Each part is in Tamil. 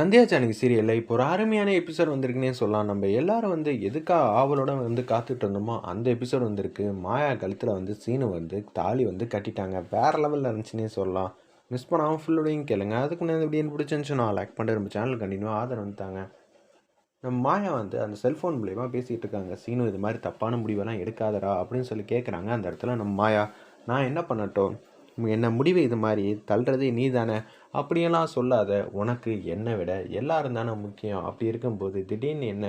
சந்தியா ஜானகி சீரியலில் இப்போ ஒரு அருமையான எபிசோட் வந்திருக்குன்னே சொல்லலாம். நம்ம எல்லாரும் வந்து எதுக்காக ஆவலோட வந்து காத்துட்டு இருந்தோமோ அந்த எபிசோட் வந்திருக்கு. மாயா கழுத்தில் வந்து சீனு வந்து தாலி வந்து கட்டிட்டாங்க. வேறு லெவலில் இருந்துச்சுன்னே சொல்லலாம். மிஸ் பண்ணாமல் ஃபுல்லோடையும் கேளுங்க. அதுக்கு நான் எப்படின்னு பிடிச்சிருந்துச்சு நான் லைக் பண்ணிட்டு நம்ம சேனல் கண்டினியூ ஆதரவு வந்துட்டாங்க நம்ம மாயா வந்து அந்த செல்ஃபோன் மூலியமாக பேசிகிட்டு இருக்காங்க. சீனு இது மாதிரி தப்பான முடிவெல்லாம் எடுக்காதடா அப்படின்னு சொல்லி கேட்குறாங்க அந்த இடத்துல நம்ம மாயா நான் என்ன பண்ணட்டும்? என்ன முடிவு இது மாதிரி தள்ளுறதே நீ தானே அப்படியெல்லாம் சொல்லாத உனக்கு என்னை விட எல்லாரும் தானே முக்கியம். அப்படி இருக்கும்போது திடீர்னு என்ன?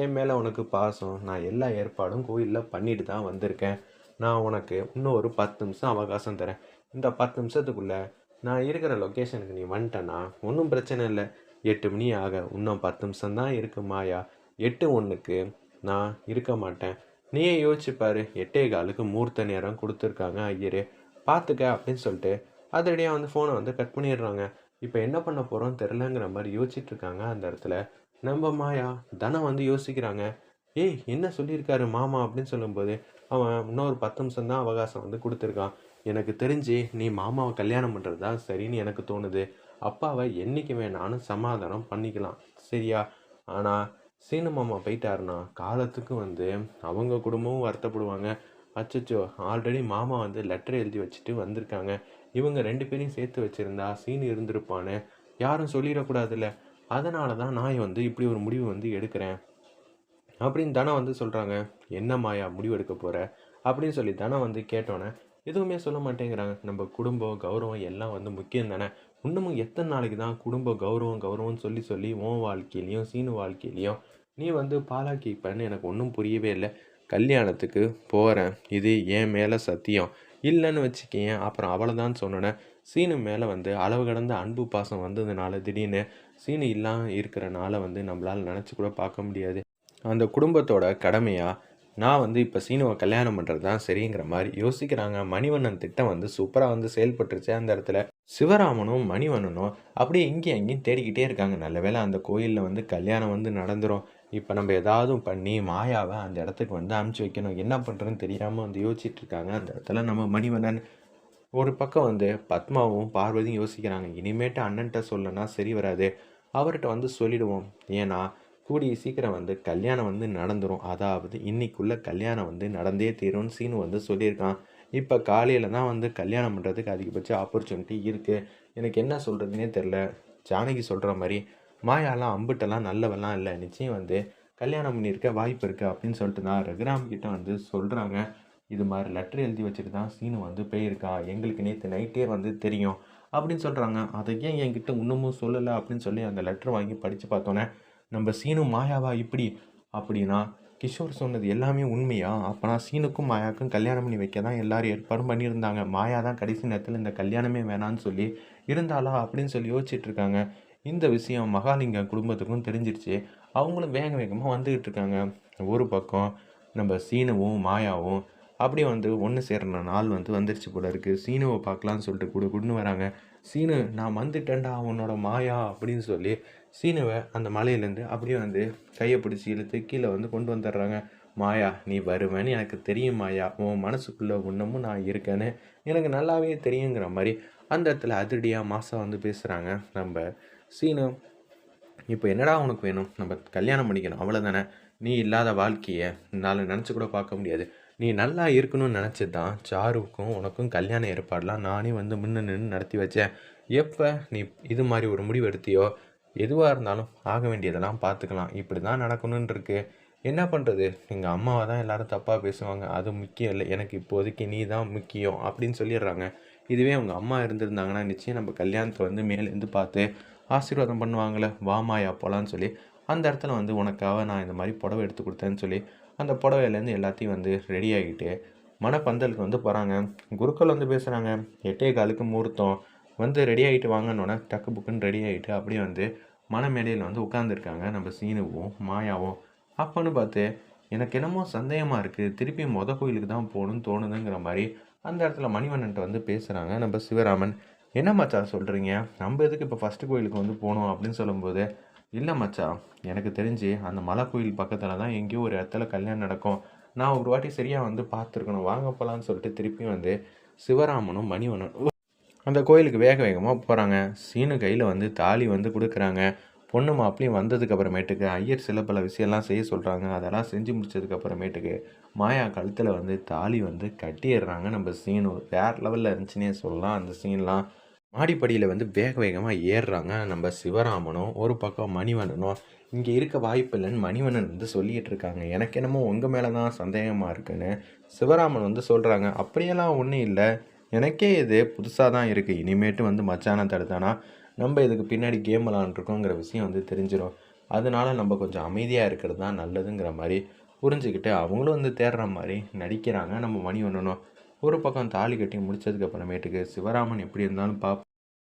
என் மேலே உனக்கு பாசம். நான் எல்லா ஏற்பாடும் கோயிலில் பண்ணிட்டு தான் வந்திருக்கேன். நான் உனக்கு இன்னும் ஒரு பத்து நிமிஷம் அவகாசம் தரேன். இந்த பத்து நிமிஷத்துக்குள்ளே நான் இருக்கிற லொக்கேஷனுக்கு நீ வந்துட்டேன்னா ஒன்றும் பிரச்சனை இல்லை. எட்டு மணி ஆக இன்னும் பத்து நிமிஷம் தான் இருக்கு மாயா. எட்டு ஒன்றுக்கு நான் இருக்க மாட்டேன். நீயே யோசிச்சு பாரு. எட்டே காலுக்கு மூர்த்த நேரம் கொடுத்துருக்காங்க ஐயரே. பார்த்துக்க அப்படின்னு சொல்லிட்டு அதடியாக வந்து ஃபோனை வந்து கட் பண்ணிடுறாங்க. இப்போ என்ன பண்ண போகிறோம் தெரிலங்கிற மாதிரி யோசிச்சுட்டு இருக்காங்க அந்த இடத்துல. நம்ம மாயா தனம் வந்து யோசிக்கிறாங்க. ஏய் என்ன சொல்லியிருக்காரு மாமா அப்படின்னு சொல்லும்போது அவன் இன்னொரு பத்து நிமிஷம் தான் அவகாசம் வந்து கொடுத்துருக்கான். எனக்கு தெரிஞ்சு நீ மாமாவை கல்யாணம் பண்ணுறது தான் சரின்னு எனக்கு தோணுது. அப்பாவை என்றைக்கு வேணாலும் சமாதானம் பண்ணிக்கலாம். சரியா? ஆனால் சீன மாமா போயிட்டாருன்னா காலத்துக்கு வந்து அவங்க குடும்பமும் வருத்தப்படுவாங்க. அச்சச்சோ ஆல்ரெடி மாமா வந்து லெட்டர் எழுதி வச்சுட்டு வந்திருக்காங்க. இவங்க ரெண்டு பேரையும் சேர்த்து வச்சுருந்தா சீனு இருந்திருப்பான்னு யாரும் சொல்லிடக்கூடாதுல்ல. அதனால தான் நான் வந்து இப்படி ஒரு முடிவு வந்து எடுக்கிறேன். அப்படின்னு தானே வந்து சொல்கிறாங்க என்ன மாயா முடிவு எடுக்க போகிற அப்படின்னு சொல்லி தானே வந்து கேட்டோன்னே எதுவுமே சொல்ல மாட்டேங்கிறாங்க. நம்ம குடும்பம் கௌரவம் எல்லாம் வந்து முக்கியம் தானே. இன்னமும் எத்தனை நாளைக்கு தான் குடும்ப கௌரவம் கௌரவம்னு சொல்லி சொல்லி உன் வாழ்க்கையிலையும் சீனு வாழ்க்கையிலையும் நீ வந்து பாலாக்கிப்பன்னு எனக்கு ஒன்றும் புரியவே இல்லை. கல்யாணத்துக்கு போகிறேன் இது என் மேலே சத்தியம். இல்லைன்னு வச்சுக்கேன் அப்புறம் அவ்வளோதான் சொன்னோன்னே சீனு மேலே வந்து அளவு கடந்த அன்பு பாசம் வந்ததுனால திடீர்னு சீனு இல்லாமல் இருக்கிறனால வந்து நம்மளால் நினச்சி கூட பார்க்க முடியாது. அந்த குடும்பத்தோட கடமையாக நான் வந்து இப்போ சீனுவை கல்யாணம் பண்ணுறது தான் சரிங்கிற மாதிரி யோசிக்கிறாங்க. மணிவண்ணன் திட்டம் வந்து சூப்பராக வந்து செயல்பட்டுருச்சு அந்த இடத்துல. சிவராமனும் மணிவண்ணனும் அப்படியே இங்கேயும் அங்கேயும் தேடிக்கிட்டே இருக்காங்க. நல்ல வேளை அந்த கோயிலில் வந்து கல்யாணம் வந்து நடந்துரும். இப்போ நம்ம ஏதாவது பண்ணி மாயாவை அந்த இடத்துக்கு வந்து அமுச்சு வைக்கணும். என்ன பண்ணுறதுன்னு தெரியாமல் வந்து யோசிச்சுட்டு இருக்காங்க. அந்த இடத்துல நம்ம மணிவண்ணன் ஒரு பக்கம் வந்து பத்மாவும் பார்வதியும் யோசிக்கிறாங்க. இனிமேட்டு அண்ணன்ட்ட சொல்லனா சரி வராது. அவர்கிட்ட வந்து சொல்லிடுவோம். ஏன்னா கூடிய சீக்கிரம் வந்து கல்யாணம் வந்து நடந்துடும் அதாவது இன்னைக்குள்ளே கல்யாணம் வந்து நடந்தே தீரும்னு சீனு வந்து சொல்லியிருக்கான். இப்போ காலையில் தான் வந்து கல்யாணம் பண்ணுறதுக்கு அதிகபட்ச ஆப்பர்ச்சுனிட்டி இருக்குது எனக்கு என்ன சொல்கிறதுனே தெரில ஜானகி சொல்கிற மாதிரி மாயாலாம் அம்புட்டெல்லாம் நல்லவெல்லாம் இல்லை. நிச்சயம் வந்து கல்யாணம் பண்ணியிருக்க வாய்ப்பு இருக்குது அப்படின்னு சொல்லிட்டு தான் ரகுராம் கிட்ட வந்து சொல்கிறாங்க இது மாதிரி லெட்டர் எழுதி வச்சுட்டு தான் சீனு வந்து போயிருக்கா. எங்களுக்கு நேற்று நைட்டே வந்து தெரியும் அப்படின்னு சொல்கிறாங்க அதை ஏன் என்கிட்ட இன்னமும் சொல்லலை அப்படின்னு சொல்லி அந்த லெட்டர் வாங்கி படித்து பார்த்தோன்னே நம்ம சீனு மாயாவா இப்படி? அப்படின்னா கிஷோர் சொன்னது எல்லாமே உண்மையா? அப்போனா சீனுக்கும் மாயாவுக்கும் கல்யாணம் பண்ணி வைக்க தான் எல்லாரும் ஏற்பாடும் பண்ணியிருந்தாங்க. மாயா தான் கடைசி நேரத்தில் இந்த கல்யாணமே வேணான்னு சொல்லி இருந்தாளா அப்படின்னு சொல்லி யோசிச்சுட்ருக்காங்க இந்த விஷயம் மகாலிங்கம் குடும்பத்துக்கும் தெரிஞ்சிருச்சு. அவங்களும் வேக வேகமாக வந்துக்கிட்டு இருக்காங்க. ஒரு பக்கம் நம்ம சீனவும் மாயாவும் அப்படியே வந்து ஒன்று சேர்ற நாள் வந்து வந்துருச்சு போல இருக்குது சீனுவை பார்க்கலான்னு சொல்லிட்டு கூட கொண்டு வராங்க. சீனு நான் வந்துட்டேன்டா உன்னோட மாயா அப்படின்னு சொல்லி சீனுவை அந்த மலையிலேருந்து அப்படியே வந்து கையை பிடிச்சி இழுத்து கீழே வந்து கொண்டு வந்துடுறாங்க. மாயா நீ வருவேன்னு எனக்கு தெரியும் மாயா. உன் மனசுக்குள்ளே இன்னமும் நான் இருக்கேன்னு எனக்கு நல்லாவே தெரியுங்கிற மாதிரி அந்த இடத்துல அதிரடியாக மாதம் வந்து பேசுகிறாங்க நம்ம சீனு இப்போ என்னடா உனக்கு வேணும்? நம்ம கல்யாணம் பண்ணிக்கணும். அவ்வளோதானே நீ இல்லாத வாழ்க்கையை என்னால் நினச்சி கூட பார்க்க முடியாது. நீ நல்லா இருக்கணும்னு நினச்சி தான் சாருக்கும் உனக்கும் கல்யாண ஏற்பாடெலாம் நானே வந்து முன்ன நின்று நடத்தி வச்சேன். எப்போ நீ இது மாதிரி ஒரு முடிவு எடுத்தியோ எதுவாக இருந்தாலும் ஆக வேண்டியதெல்லாம் பார்த்துக்கலாம். இப்படி தான் நடக்கணும்னு இருக்கு என்ன பண்ணுறது எங்கள் அம்மாவை தான் எல்லோரும் தப்பாக பேசுவாங்க. அது முக்கியம் இல்லை. எனக்கு இப்போதைக்கு நீ தான் முக்கியம் அப்படின்னு சொல்லிடுறாங்க. இதுவே அவங்க அம்மா இருந்திருந்தாங்கன்னா நிச்சயம் நம்ம கல்யாணத்தை வந்து மேலேருந்து பார்த்து ஆசீர்வாதம் பண்ணுவாங்களே வாமாயா போகலான்னு சொல்லி அந்த இடத்துல வந்து உனக்காக நான் இந்த மாதிரி புடவை எடுத்து கொடுத்தேன்னு சொல்லி அந்த புடவையிலேருந்து எல்லாத்தையும் வந்து ரெடி ஆகிட்டு மணப்பந்தலுக்கு வந்து போகிறாங்க குருக்கள் வந்து பேசுகிறாங்க எட்டே காலுக்கு முகூர்த்தம் வந்து ரெடி ஆகிட்டு வாங்கன்னொன்னே டக்கு புக்குன்னு ரெடி ஆகிட்டு அப்படியே வந்து மனமேடையில் வந்து உட்காந்துருக்காங்க நம்ம சீனுவும் மாயாவும். அப்போன்னு பார்த்து எனக்கு என்னமோ சந்தேகமாக இருக்குது திருப்பி மொத கோயிலுக்கு தான் போகணும்னு தோணுதுங்கிற மாதிரி அந்த இடத்துல மணிவண்ணன்ட்ட வந்து பேசுகிறாங்க நம்ம சிவராமன். என்ன மச்சா சொல்கிறீங்க நம்ம எதுக்கு இப்போ ஃபஸ்ட்டு கோயிலுக்கு வந்து போகணும் அப்படின்னு சொல்லும்போது இல்லை மச்சா எனக்கு தெரிஞ்சு அந்த மலை கோயில் பக்கத்தில் தான் எங்கேயோ ஒரு இடத்துல கல்யாணம் நடக்கும். நான் ஒரு வாட்டி சரியாக வந்து பார்த்துருக்கணும். வாங்க போகலான்னு சொல்லிட்டு திருப்பி வந்து சிவராமனும் மணிவனும் அந்த கோயிலுக்கு வேக வேகமாக போகிறாங்க சீனு கையில் வந்து தாலி வந்து கொடுக்குறாங்க. பொண்ணு மாப்பிளையும் வந்ததுக்கு அப்புறமேட்டுக்கு ஐயர் சில பல விஷயம்லாம் செய்ய சொல்கிறாங்க அதெல்லாம் செஞ்சு முடிச்சதுக்கு அப்புறமேட்டுக்கு மாயா கழுத்தில் வந்து தாலி வந்து கட்டிடுறாங்க நம்ம சீனு. வேறு லெவலில் இருந்துச்சுன்னே சொல்லலாம். அந்த சீன்லாம் மாடிப்படியில் வந்து வேக வேகமாக ஏறுறாங்க. நம்ம சிவராமனும் ஒரு பக்கம் மணிவண்ணனும். இங்கே இருக்க வாய்ப்பு இல்லைன்னு மணிவண்ணன் வந்து சொல்லிகிட்டு இருக்காங்க. எனக்கு என்னமோ உங்கள் மேலே தான் சந்தேகமாக இருக்குன்னு சிவராமன் வந்து சொல்கிறாங்க அப்படியெல்லாம் ஒன்றும் இல்லை. எனக்கே இது புதுசாக தான் இருக்குது இனிமேட்டு வந்து மச்சானம் தடுத்தானா நம்ம இதுக்கு பின்னாடி கேம் விளாண்டுருக்கோங்கிற விஷயம் வந்து தெரிஞ்சிடும் அதனால நம்ம கொஞ்சம் அமைதியாக இருக்கிறது தான் நல்லதுங்கிற மாதிரி புரிஞ்சுக்கிட்டு அவங்களும் வந்து தேடுற மாதிரி நடிக்கிறாங்க நம்ம மணி ஒன்றணும் ஒரு பக்கம் தாலி கட்டி முடிச்சதுக்கு அப்புறமேட்டுக்கு சிவராமன் எப்படி இருந்தாலும் பாப்